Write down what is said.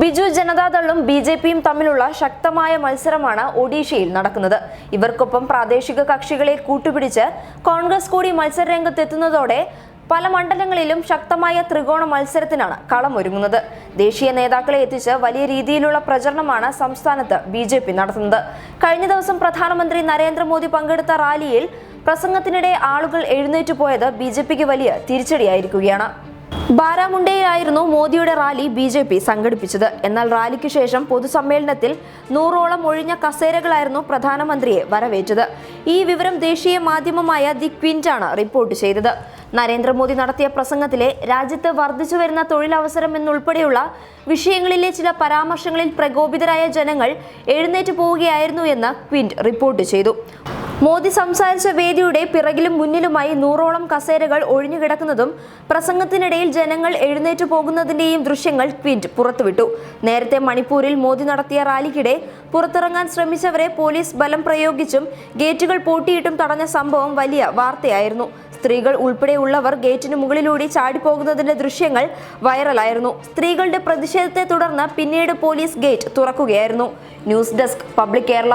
Biju ജനതാദളും B J പിയും തമ്മിലുള്ള ശക്തമായ മത്സരമാണ് ഒഡീഷയിൽ നടക്കുന്നത്. ഇവർക്കൊപ്പം പ്രാദേശിക കക്ഷികളെ കൂട്ടുപിടിച്ച് കോൺഗ്രസ് കൂടി മത്സരരംഗത്തെത്തുന്നതോടെ പല മണ്ഡലങ്ങളിലും ശക്തമായ ത്രികോണ മത്സരത്തിനാണ് കളമൊരുങ്ങുന്നത് ദേശീയ നേതാക്കളെ എത്തിച്ച് വലിയ രീതിയിലുള്ള പ്രചരണമാണ് സംസ്ഥാനത്ത് ബി ജെ പി നടത്തുന്നത്. കഴിഞ്ഞ ദിവസം പ്രധാനമന്ത്രി നരേന്ദ്രമോദി പങ്കെടുത്ത റാലിയിൽ പ്രസംഗത്തിനിടെ ആളുകൾ എഴുന്നേറ്റ് പോയത് ബി ജെ പിക്ക് വലിയ തിരിച്ചടിയായിരിക്കുകയാണ്. ബാരാമുണ്ടയിലായിരുന്നു മോദിയുടെ റാലി ബി ജെ പി സംഘടിപ്പിച്ചത്. എന്നാൽ റാലിക്ക് ശേഷം പൊതുസമ്മേളനത്തിൽ നൂറോളം ഒഴിഞ്ഞ കസേരകളായിരുന്നു പ്രധാനമന്ത്രിയെ വരവേറ്റത്. ഈ വിവരം ദേശീയ മാധ്യമമായ ദി ക്വിന്റാണ് റിപ്പോർട്ട് ചെയ്തത്. നരേന്ദ്രമോദി നടത്തിയ പ്രസംഗത്തിലെ രാജ്യത്ത് വർദ്ധിച്ചു വരുന്ന തൊഴിലവസരം എന്നുൾപ്പെടെയുള്ള വിഷയങ്ങളിലെ ചില പരാമർശങ്ങളിൽ പ്രകോപിതരായ ജനങ്ങൾ എഴുന്നേറ്റ് പോവുകയായിരുന്നു എന്ന് ക്വിന്റ് റിപ്പോർട്ട് ചെയ്തു. മോദി സംസാരിച്ച വേദിയുടെ പിറകിലും മുന്നിലുമായി നൂറോളം കസേരകൾ ഒഴിഞ്ഞുകിടക്കുന്നതും പ്രസംഗത്തിനിടയിൽ ജനങ്ങൾ എഴുന്നേറ്റ് പോകുന്നതിന്റെയും ദൃശ്യങ്ങൾ ട്വീറ്റ് പുറത്തുവിട്ടു. നേരത്തെ മണിപ്പൂരിൽ മോദി നടത്തിയ റാലിക്കിടെ പുറത്തിറങ്ങാൻ ശ്രമിച്ചവരെ പോലീസ് ബലം പ്രയോഗിച്ചും ഗേറ്റുകൾ പൂട്ടിയിട്ടും തടഞ്ഞ സംഭവം വലിയ വാർത്തയായിരുന്നു. സ്ത്രീകൾ ഉൾപ്പെടെയുള്ളവർ ഗേറ്റിന് മുകളിലൂടെ ചാടിപ്പോകുന്നതിന്റെ ദൃശ്യങ്ങൾ വൈറലായിരുന്നു. സ്ത്രീകളുടെ പ്രതിഷേധത്തെ തുടർന്ന് പിന്നീട് police gate തുറക്കുകയായിരുന്നു. News desk public Kerala.